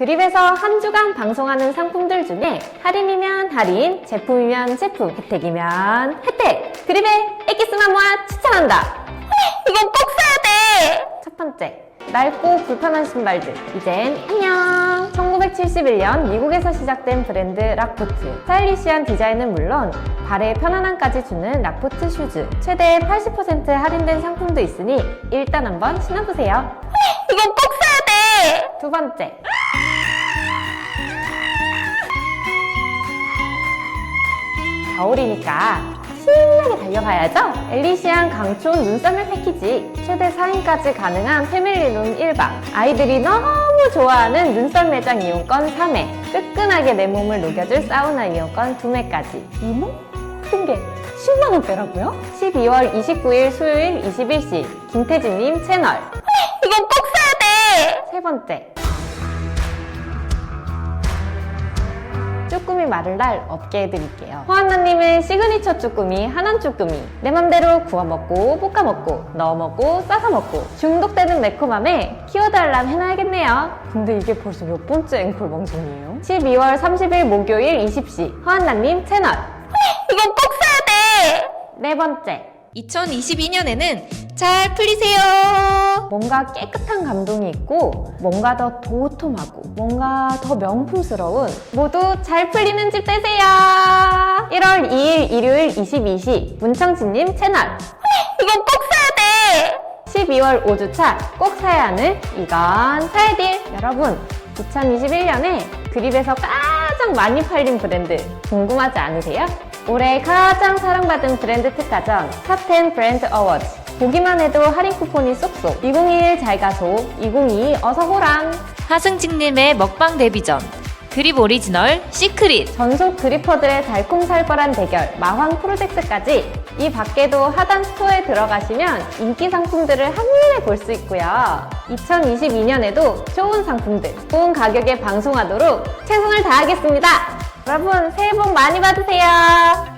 드립에서 한 주간 방송하는 상품들 중에 할인이면 할인, 제품이면 제품, 혜택이면 혜택! 드립의 엑기스만 모아 추천한다! 이건 꼭 사야 돼! 첫 번째, 낡고 불편한 신발들. 이젠 안녕! 1971년 미국에서 시작된 브랜드 락포트. 스타일리시한 디자인은 물론 발의 편안함까지 주는 락포트 슈즈. 최대 80% 할인된 상품도 있으니 일단 한번 신어보세요. 이건 꼭 사야 돼! 두 번째. 겨울이니까 신나게 달려가야죠? 엘리시안 강촌 눈썰매 패키지 최대 4인까지 가능한 패밀리룸 1박 아이들이 너무 좋아하는 눈썰 매장 이용권 3회 뜨끈하게 내 몸을 녹여줄 사우나 이용권 2회까지 이모? 모든 게 10만 원대라고요? 12월 29일 수요일 21시 김태진님 채널 이건 꼭 사야 돼! 세 번째 쭈꾸미 마를 날 없게 해드릴게요. 호한나님의 시그니처 쭈꾸미 하남 쭈꾸미 내 맘대로 구워 먹고 볶아 먹고 넣어 먹고 싸서 먹고 중독되는 매콤함에 키워드 알람 해놔야겠네요. 근데 이게 벌써 몇 번째 앵콜 방송이에요? 12월 30일 목요일 20시 호한나님 채널 이건 꼭 사야 돼! 네 번째 2022년에는 잘 풀리세요. 뭔가 깨끗한 감동이 있고 뭔가 더 도톰하고 뭔가 더 명품스러운 모두 잘 풀리는 집 되세요 1월 2일 일요일 22시 문청진님 채널 이건 꼭 사야 돼 12월 5주차 꼭 사야 하는 이건 사야 될 여러분 2021년에 그립에서 가장 많이 팔린 브랜드 궁금하지 않으세요? 올해 가장 사랑받은 브랜드 특가전 탑10 브랜드 어워즈 보기만 해도 할인 쿠폰이 쏙쏙. 2021 잘 가소. 2022 어서 호랑. 하승진님의 먹방 데뷔전. 그립 오리지널 시크릿. 전속 그리퍼들의 달콤살벌한 대결 마황 프로젝트까지. 이 밖에도 하단 스토어에 들어가시면 인기 상품들을 한눈에 볼 수 있고요. 2022년에도 좋은 상품들 좋은 가격에 방송하도록 최선을 다하겠습니다 여러분 새해 복 많이 받으세요